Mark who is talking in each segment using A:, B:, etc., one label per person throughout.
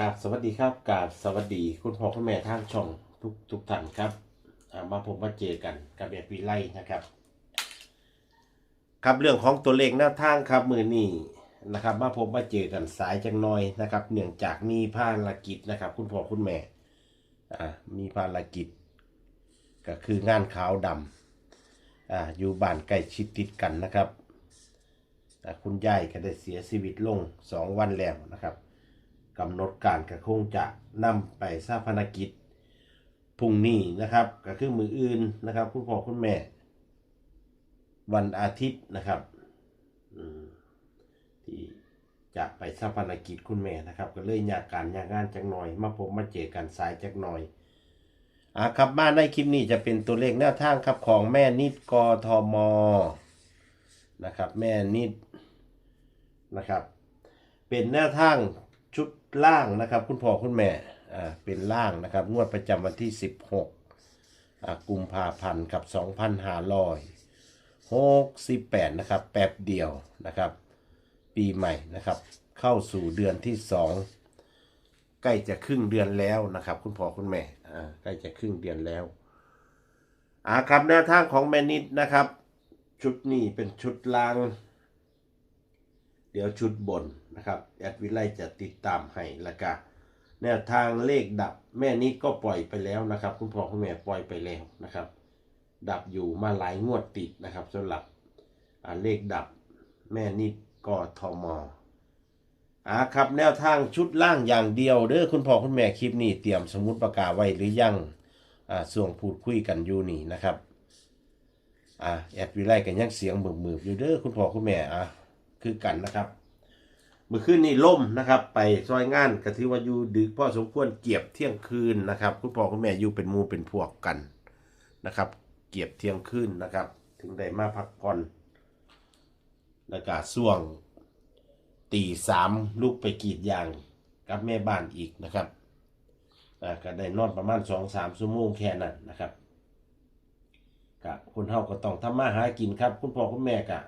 A: กราบสวัสดีครับกราบสวัสดีคุณพ่อคุณแม่ทางช่องทุกทุกท่านครับมาผมมาเจอกันกับแบบวีไลนะครับ ครับเรื่องของตัวเลขแนวทางครับมือนี้นะครับ มาผมมาเจอกันสายจังน้อยนะครับ เนื่องจากมีภารกิจนะครับ คุณพ่อคุณแม่อ่ามีภารกิจ ก็คืองานขาวดำอ่าอยู่บ้านใกล้ชิดติดกันนะครับอ่คุณยายก็ได้เสียชีวิตลงสองวันแล้วนะครับ กำหนดการก็คงจะนำไปสร้างภารกิจพรุ่งนี้นะครับก็คือมืออื่นนะครับ คุณพ่อคุณแม่ วันอาทิตย์นะครับที่จะไปสร้างภารกิจคุณแม่นะครับ ก็เลยอยากการอยากงานจักหน่อย มาพบมาเจอกันสายจักหน่อยอ่าครับมาในคลิปนี้จะเป็นตัวเลขแนวทางครับของแม่นิดกทมนะครับ แม่นิดนะครับ เป็นแนวทางชุด ล่างนะครับ คุณพ่อคุณแม่อ่าเป็นล่างนะครับ งวดประจำวันที่ 16อ่ากุมภาพันธ์กับ 2568 นะครับ แป๊บเดียวนะครับ ปีใหม่นะครับ เข้าสู่เดือนที่ 2 ใกล้จะครึ่งเดือนแล้วนะครับ คุณพ่อคุณแม่อ่าใกล้จะครึ่งเดือนแล้วอ่าครับแนวทางของแมนิดนะครับ ชุดนี้เป็นชุดล่าง ดี๋ยวชุดบนนะครับแอดวิไลจะติดตามให้ล้วก็แนวทางเลขดับแม่นิดก็ปล่อยไปแล้วนะครับ คุณพ่อคุณแม่ปล่อยไปแล้วนะครับ ดับอยู่มาหลายงวดติดนะครับสำหรับเลขดับแม่นิดกทมอ่าครับแนวทางชุดล่างอย่างเดียวเด้อคุณพ่อคุณแม่คลิปนี้เตรียมสมุดปากกาศไว้หรือยังอ่าส่วงพูดคุยกันอยู่นี่นะครับอ่าแอดวิไลกันยังเสียงมือมืออยู่เด้อคุณพ่อคุณแม่อะ คือกันนะครับเมื่อคืนนี้ล่มนะครับ ไปซอยงานก็ถือว่าอยู่ดึกพ่อสมควรเกียบเที่ยงคืนนะครับ คุณพ่อคุณแม่อยู่เป็นมูเป็นพวกกันนะครับ เกียบเที่ยงคืนนะครับ ถึงได้มาพักผ่อนแล้วก็ส่วงตีสามลูกไปกรีดยางกับแม่บ้านอีกนะครับก็ได้นอนประมาณสองสามชั่วโมงแค่นั้นนะครับกับคุณเฮาก็ต้องทำมาหากินครับ คุณพ่อคุณแม่ก็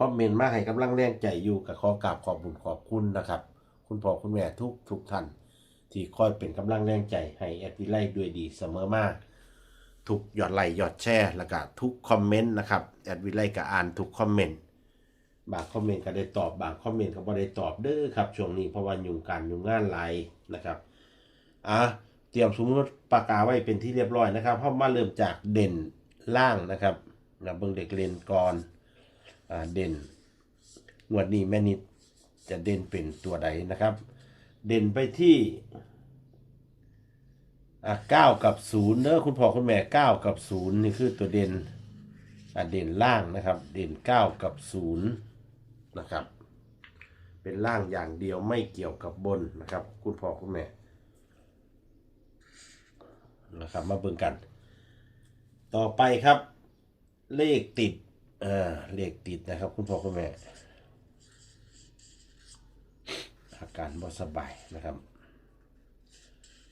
A: คอมเมนต์มาให้กำลังแรงใจอยู่กับขอกราบขอบบุญขอบคุณนะครับ คุณพ่อคุณแม่ทุกทุกท่านที่คอยเป็นกำลังแรงใจให้แอดวิไลด้วยดีเสมอมาทุกยอดไลค์ยอดแชร์แล้วก็ทุกคอมเมนต์นะครับแอดวิไลก็อ่านทุกคอมเมนต์บางคอมเมนต์ก็ได้ตอบบางคอมเมนต์ก็บ่ได้ตอบเด้อครับช่วงนี้เพราะว่ายุ่งการยุ่งงานหลายนะครับอะเตรียมสมมติปากกาไว้เป็นที่เรียบร้อยนะครับเพราะมาเริ่มจากเด่นล่างนะครับนะเบิ่งเด็กเรียนก่อน เด่นงวดนี้แม่นิดจะเด่นเป็นตัวใดนะครับ เด่นไปที่เก้ากับศูนย์เด้อคุณพ่อคุณแม่เก้ากับศูนย์นี่คือตัวเด่นเด่นล่างนะครับ เด่นเก้ากับศูนย์นะครับ เป็นล่างอย่างเดียวไม่เกี่ยวกับบนนะครับ คุณพ่อคุณแม่นะครับมาเบิ่งกัน ต่อไปครับ เลขติด อ่อเลขติดนะครับ คุณพ่อคุณแม่ อาการบ่สบายนะครับ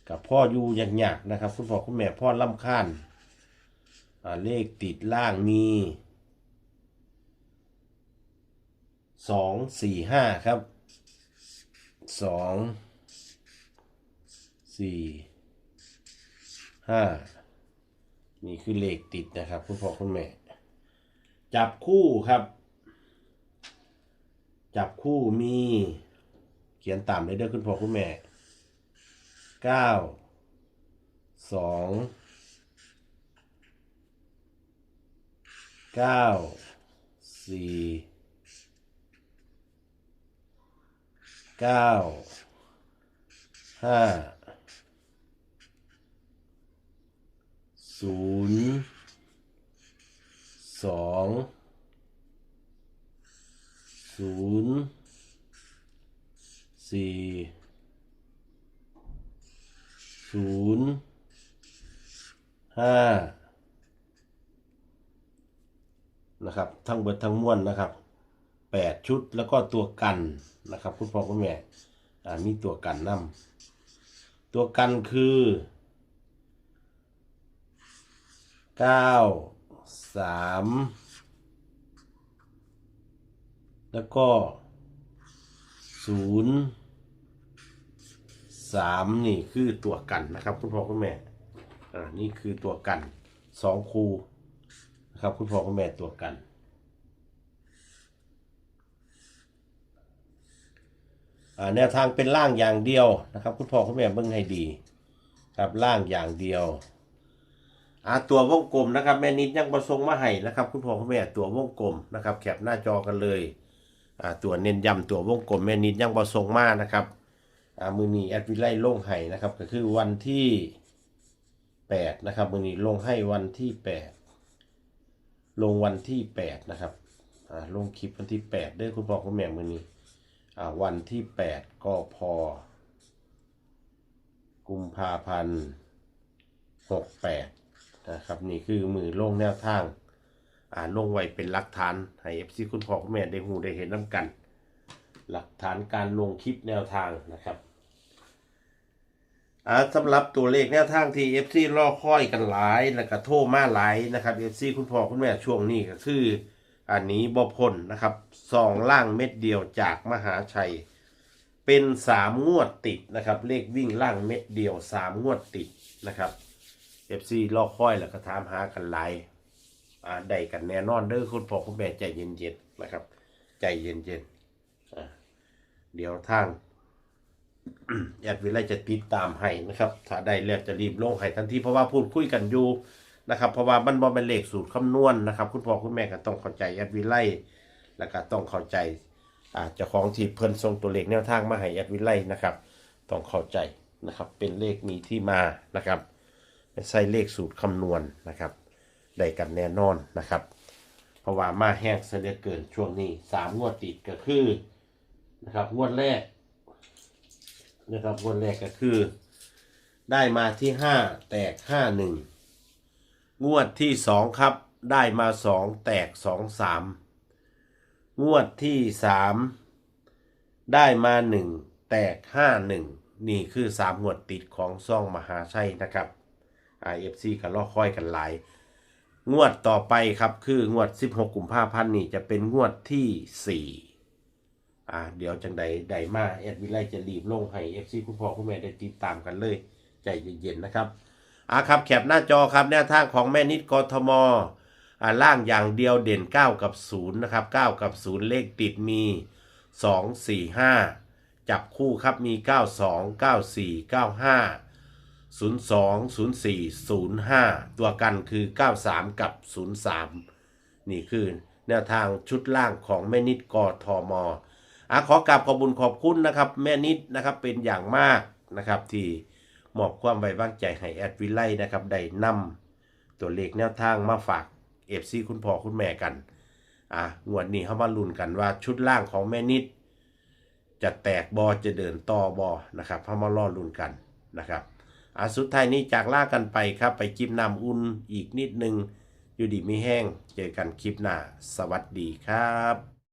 A: กับพ่ออยู่อย่างยากนะครับ คุณพ่อคุณแม่พ่อลำคาญอ่าเลขติดล่างมีสองสี่ห้าครับสองสี่ห้านี่คือเลขติดนะครับ คุณพ่อคุณแม่ จับคู่ครับ จับคู่มี เขียนตามเลยเด้อคุณพ่อคุณแม่เก้าสองเก้าสี่เก้าห้าศูนย์ สองศูนย์สี่ศูนย์ห้านะครับ ทั้งเบิดทั้งมวลนะครับแปดชุดแล้วก็ตัวกันนะครับ คุณพ่อคุณแม่อ่ามีตัวกันนำตัวกันคือเก้า สามแล้วก็ศูนย์สามนี่คือตัวกันนะครับ คุณพ่อคุณแม่ อ่า นี่คือตัวกันสองคูนะครับ คุณพ่อคุณแม่ตัวกัน อ่า แนวทางเป็นล่างอย่างเดียวนะครับ คุณพ่อคุณแม่เบิ่งให้ดี ครับล่างอย่างเดียว อาตัววงกลมนะครับ แม่นิดยังประสงมาให้นะครับ คุณพ่อคุณแม่ตัววงกลมนะครับ แคปหน้าจอกันเลยอ่าตัวเน้นย้ำตัววงกลมแม่นิดยังประสงมานะครับอ่ามือนี้แอดวิไลลงให้นะครับ ก็คือวันที่แปดนะครับมือนี้ลงให้วันที่แปดลงวันที่แปดนะครับอ่าลงคลิปวันที่แปดเด้อคุณพ่อคุณแม่มือนี้อ่าวันที่แปดก็พอกุมภาพันธ์หกแปด นะครับนี่คือมือลงแนวทาง อ่าลงไว้เป็นหลักฐานให้เอฟซีคุณพ่อคุณแม่ได้หูได้เห็นน้ำกัน หลักฐานการลงคลิปแนวทางนะครับอ่าสำหรับตัวเลขแนวทางที่เอฟซีรอคอยกันหลายแล้วก็โทรมาหลายนะครับเอฟซีคุณพ่อคุณแม่ช่วงนี้ก็คืออันนี้บพลนะครับสองล่างเม็ดเดียวจากมหาชัย เป็นสามงวดติดนะครับ เลขวิ่งล่างเม็ดเดียวสามงวดติดนะครับ เอฟซีรอคอยแล้วก็ถามหากันหลายอ่าได้กันแน่นอนเด้อคุณพ่อคุณแม่ใจเย็นๆนะครับ ใจเย็นๆอ่าเดี๋ยวทางแอดวิไลจะติดตามให้นะครับ ถ้าได้แล้วจะรีบลงให้ทันทีเพราะว่าพูดคุยกันอยู่นะครับ เพราะว่ามันบ่เป็นเลขสูตรคำนวณนะครับ คุณพ่อคุณแม่ก็ต้องเข้าใจแอดวิไลแล้วก็ต้องเข้าใจอาเจ้าของที่เพิ่นส่งตัวเลขแนวทางมาให้แอดวิไลนะครับ ต้องเข้าใจนะครับ เป็นเลขมีที่มานะครับ ใช่เลขสูตรคำนวณนะครับได้กันแน่นอนนะครับ เพราะว่ามาแห้งเสียเหลือเกินช่วงนี้สามงวดติดก็คือนะครับงวดแรกนะครับงวดแรกก็คือ ได้มาที่ห้าแตกห้าหนึ่งงวดที่สองครับได้มาสองแตกสองสามงวดที่สามได้มาหนึ่งแตกห้าหนึ่งนี่คือสามงวดติดของซ่องมหาชัยนะครับ IFC กันล่อค่อยกันหลาย งวดต่อไปครับคืองวด 16 กุมภาพันธ์นี่จะเป็นงวดที่ 4 อ่าเดี๋ยวจังใดใดมาแอดวิไลจะรีบลงให้ FC คุณพ่อคุณแม่ได้ติดตามกันเลย ใจเย็นๆนะครับอ่าครับแคปหน้าจอครับแนวทางของแม่นิดกทมอ่าล่างอย่างเดียวเด่น 9 กับ 0 นะครับ 9 กับ 0 เลขติดมี 2 4 5 จับคู่ครับมี 92 94 95 02 04 05 ตัวกันคือ 93 กับ 03 นี่คือแนวทางชุดล่างของแม่นิดกอทอมอะขอกราบขอบบุญขอบคุณนะครับ แม่นิดนะครับเป็นอย่างมากนะครับที่มอบความไว้วางใจให้แอดวิไลนะครับได้นำตัวเลขแนวทางมาฝากเอฟซีคุณพ่อคุณแม่กัน อะงวดนี้เขามาลุ้นกันว่าชุดล่างของแม่นิด จะแตกบอจะเดินต่อบอนะครับเขามารอลุ้นกันนะครับ อาสุดท้ายนี้จากล่ากันไปครับ ไปจิบน้ำอุ่นอีกนิดนึง อยู่ดีไม่แห้ง เจอกันคลิปหน้า สวัสดีครับ